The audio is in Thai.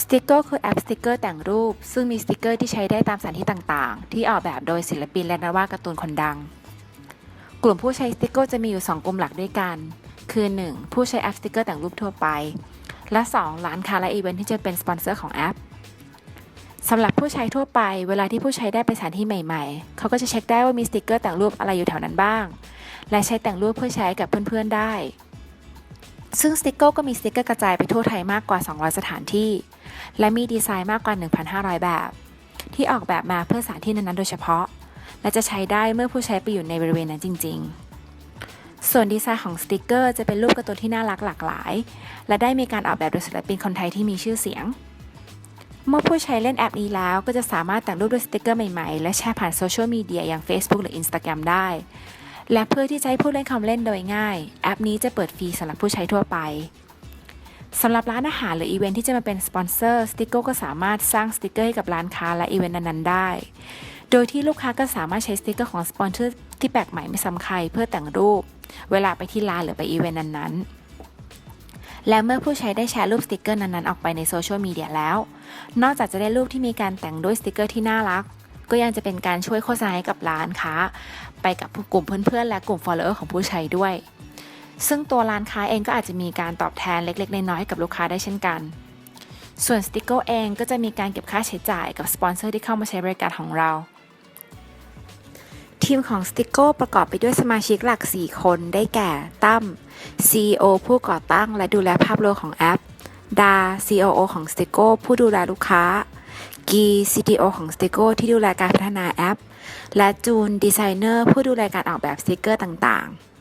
สติกเกอร์คือแอปสติกเกอร์แต่งรูป ซึ่งมีสติกเกอร์ที่ใช้ได้ตามสถานที่ต่างๆ ที่ออกแบบโดยศิลปินและนักวาดการ์ตูนคนดัง กลุ่มผู้ใช้สติกเกอร์จะมีอยู่ 2 กลุ่มหลักด้วยกัน คือ 1. ผู้ใช้แอปสติกเกอร์แต่งรูปทั่วไป และ 2. ร้านค้าและอีเวนท์ที่จะเป็นสปอนเซอร์ของแอปสำหรับผู้ใช้ทั่วไป เวลาที่ผู้ใช้ได้ไปสถานที่ใหม่ๆ เขาก็จะเช็คได้ว่ามีสติกเกอร์แต่งรูปอะไรอยู่แถวนั้นบ้าง และใช้แต่งรูปเพื่อใช้กับเพื่อนๆได้ ซึ่งสติกเกอร์ก็มีสติกเกอร์กระจายไปทั่วไทยมากกว่า 200 สถานที่ และมีดีไซน์มากกว่า 1,500 แบบ ที่ออกแบบมาเพื่อสถานที่นั้นๆโดยเฉพาะ และจะใช้ได้เมื่อผู้ใช้ไปอยู่ในบริเวณนั้นจริง ๆ ส่วนดีไซน์ของสติกเกอร์จะเป็นรูปการ์ตูนที่น่ารักหลากหลาย และได้มีการออกแบบโดยศิลปินคนไทยที่มีชื่อเสียง เมื่อผู้ใช้เล่นแอปนี้แล้วก็จะสามารถแต่งรูปด้วยสติกเกอร์ใหม่ๆ และแชร์ผ่านโซเชียลมีเดียอย่าง Facebook หรือ Instagram ได้ และเพื่อที่จะให้ผู้เล่นคำเล่นโดยง่าย แอปนี้จะเปิดฟรีสำหรับผู้ใช้ทั่วไปสำหรับร้านอาหารหรืออีเวนท์ที่จะมาเป็นสปอนเซอร์สติกเกอร์ก็สามารถสร้างสติกเกอร์ให้กับร้านค้าและอีเวนต์นั้นๆได้ โดยที่ลูกค้าก็สามารถใช้สติกเกอร์ของสปอนเซอร์ที่แปลกใหม่ไม่ซ้ำใครเพื่อแต่งรูป เวลาไปที่ร้านหรือไปอีเวนต์นั้นๆและเมื่อผู้ใช้ได้แชร์รูปสติกเกอร์นั้นๆ ออกไปในโซเชียลมีเดียแล้ว นอกจากจะได้รูปที่มีการแต่งด้วยสติกเกอร์ที่น่ารัก ก็ยังจะเป็นการช่วยโฆษณาให้กับร้านค้า ไปกับกลุ่มเพื่อนๆ และกลุ่ม follower ของผู้ใช้ด้วย ซึ่งตัวร้านค้าเองก็อาจจะมีการตอบแทนเล็กๆ น้อยๆให้กับลูกค้าได้เช่นกัน ส่วนสติกเกอร์เองก็จะมีการเก็บค่าใช้จ่ายกับสปอนเซอร์ที่เข้ามาใช้บริการของเราทีมของสติกเกอร์ประกอบไปด้วยสมาชิกหลัก 4 คนได้แก่ตั้ม CEO ผู้ก่อตั้งและดูแลภาพรวมของแอป ดา COO ของ s t e g o ผู้ดูแลลูกค้า กี CTO ของ s t e g o ที่ดูแลการพัฒนาแอป และจูนดีไซเนอร์ผู้ดูแลการออกแบบสติกเกอร์ต่างๆ